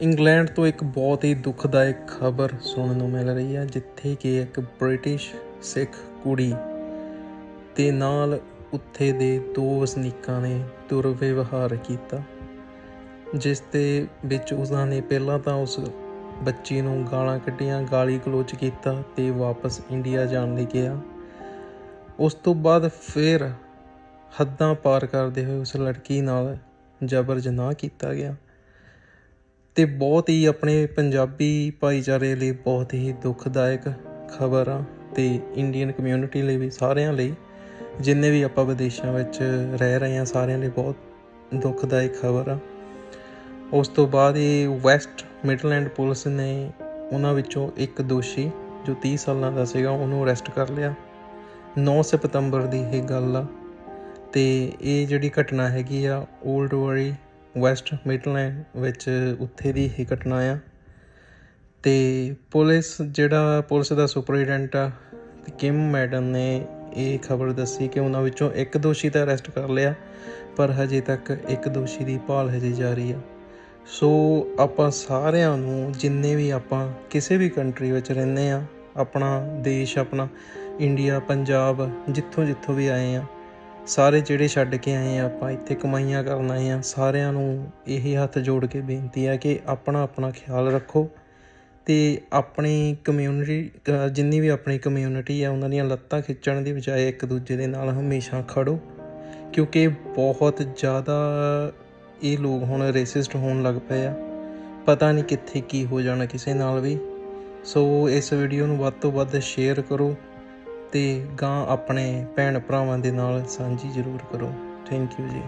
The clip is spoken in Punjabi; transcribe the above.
ਇੰਗਲੈਂਡ ਤੋਂ ਇੱਕ ਬਹੁਤ ਹੀ ਦੁਖਦਾਇਕ ਖਬਰ ਸੁਣਨ ਨੂੰ ਮਿਲ ਰਹੀ ਹੈ, ਜਿੱਥੇ ਕਿ ਇੱਕ ਬ੍ਰਿਟਿਸ਼ ਸਿੱਖ ਕੁੜੀ ਤੇ ਨਾਲ ਉੱਥੇ ਦੇ ਦੋ ਵਸਨੀਕਾਂ ਨੇ ਦੁਰਵਿਵਹਾਰ ਕੀਤਾ, ਜਿਸ ਦੇ ਵਿੱਚ ਉਹਨਾਂ ਨੇ ਪਹਿਲਾਂ ਤਾਂ ਉਸ ਬੱਚੀ ਨੂੰ ਗਾਲਾਂ ਕੱਢੀਆਂ, ਗਾਲੀ ਗਲੋਚ ਕੀਤਾ ਤੇ ਵਾਪਸ ਇੰਡੀਆ ਜਾਣ ਲਈ ਕਿਹਾ। ਉਸ ਤੋਂ ਬਾਅਦ ਫਿਰ ਹੱਦਾਂ ਪਾਰ ਕਰਦੇ ਹੋਏ ਉਸ ਲੜਕੀ ਨਾਲ ਜਬਰ ਜਨਾਹ ਕੀਤਾ ਗਿਆ। ਤੇ ਬਹੁਤ ਹੀ ਆਪਣੇ ਪੰਜਾਬੀ ਭਾਈਚਾਰੇ ਲਈ ਬਹੁਤ ਹੀ ਦੁਖਦਾਇਕ ਖਬਰ ਆ ਤੇ ਇੰਡੀਅਨ ਕਮਿਊਨਿਟੀ ਲਈ ਵੀ ਸਾਰਿਆਂ ਲਈ, ਜਿੰਨੇ ਵੀ ਆਪਾਂ ਵਿਦੇਸ਼ਾਂ ਵਿੱਚ ਰਹਿ ਰਹੇ ਹਾਂ, ਸਾਰਿਆਂ ਲਈ ਬਹੁਤ ਦੁਖਦਾਇਕ ਖਬਰ। ਆ ਉਸ ਤੋਂ ਬਾਅਦ ਇਹ ਵੈਸਟ ਮਿਡਲੈਂਡ ਪੁਲਿਸ ਨੇ ਉਹਨਾਂ ਵਿੱਚੋਂ ਇੱਕ ਦੋਸ਼ੀ ਜੋ 30 ਸਾਲਾਂ ਦਾ ਸੀਗਾ, ਉਹਨੂੰ ਅਰੈਸਟ ਕਰ ਲਿਆ। 9 ਸਤੰਬਰ ਦੀ ਇਹ ਗੱਲ ਆ ਤੇ ਇਹ ਜਿਹੜੀ ਘਟਨਾ ਹੈਗੀ ਆ 올ਡ ਵਰੀ ਵੈਸਟ ਮਿਡਲੈਂਡ ਵਿੱਚ ਉੱਥੇ ਦੀ ਇਹ ਘਟਨਾ ਆ। ਤੇ ਪੁਲਿਸ ਜਿਹੜਾ ਪੁਲਿਸ ਦਾ ਸੁਪਰਡੈਂਟ ਆ, ਤੇ ਕਿਮ ਮੈਡਮ ਨੇ ਇਹ ਖਬਰ ਦੱਸੀ ਕਿ ਉਹਨਾਂ ਵਿੱਚੋਂ ਇੱਕ ਦੋਸ਼ੀ ਤਾਂ ਅਰੈਸਟ ਕਰ ਲਿਆ, ਪਰ ਹਜੇ ਤੱਕ ਇੱਕ ਦੋਸ਼ੀ ਦੀ ਭਾਲ ਹਜੇ ਜਾਰੀ ਆ। ਸੋ ਆਪਾਂ ਸਾਰਿਆਂ ਨੂੰ, ਜਿੰਨੇ ਵੀ ਆਪਾਂ ਕਿਸੇ ਵੀ ਕੰਟਰੀ ਵਿੱਚ ਰਹਿੰਦੇ ਆ, ਆਪਣਾ ਦੇਸ਼, ਆਪਣਾ ਇੰਡੀਆ, ਪੰਜਾਬ ਜਿੱਥੋਂ ਜਿੱਥੋਂ ਵੀ ਆਏ ਆ ਸਾਰੇ ਜਿਹੜੇ ਛੱਡ ਕੇ ਆਏ ਆ, ਆਪਾਂ ਇੱਥੇ ਕਮਾਈਆਂ ਕਰਨ ਆਏ ਆ, ਸਾਰਿਆਂ ਨੂੰ ਇਹੀ ਹੱਥ ਜੋੜ ਕੇ ਬੇਨਤੀ ਆ ਕਿ ਆਪਣਾ ਆਪਣਾ ਖਿਆਲ ਰੱਖੋ ਤੇ ਆਪਣੀ ਕਮਿਊਨਿਟੀ ਜਿੰਨੀ ਵੀ ਆਪਣੀ ਕਮਿਊਨਿਟੀ ਆ, ਉਹਨਾਂ ਦੀਆਂ ਲੱਤਾਂ ਖਿੱਚਣ ਦੀ ਬਜਾਏ ਇੱਕ ਦੂਜੇ ਦੇ ਨਾਲ ਹਮੇਸ਼ਾ ਖੜੋ, ਕਿਉਂਕਿ ਬਹੁਤ ਜ਼ਿਆਦਾ ਇਹ ਲੋਕ ਹੁਣ ਰੇਸਿਸਟ ਹੋਣ ਲੱਗ ਪਏ ਆ। ਪਤਾ ਨਹੀਂ ਕਿੱਥੇ ਕੀ ਹੋ ਜਾਣਾ ਕਿਸੇ ਨਾਲ ਵੀ। ਸੋ ਇਸ ਵੀਡੀਓ ਨੂੰ ਵੱਧ ਤੋਂ ਵੱਧ ਸ਼ੇਅਰ ਕਰੋ। ਅਤੇ ਗਾਂ ਆਪਣੇ ਭੈਣ ਭਰਾਵਾਂ ਦੇ ਨਾਲ ਸਾਂਝੀ ਜ਼ਰੂਰ ਕਰੋ। ਥੈਂਕ ਯੂ ਜੀ।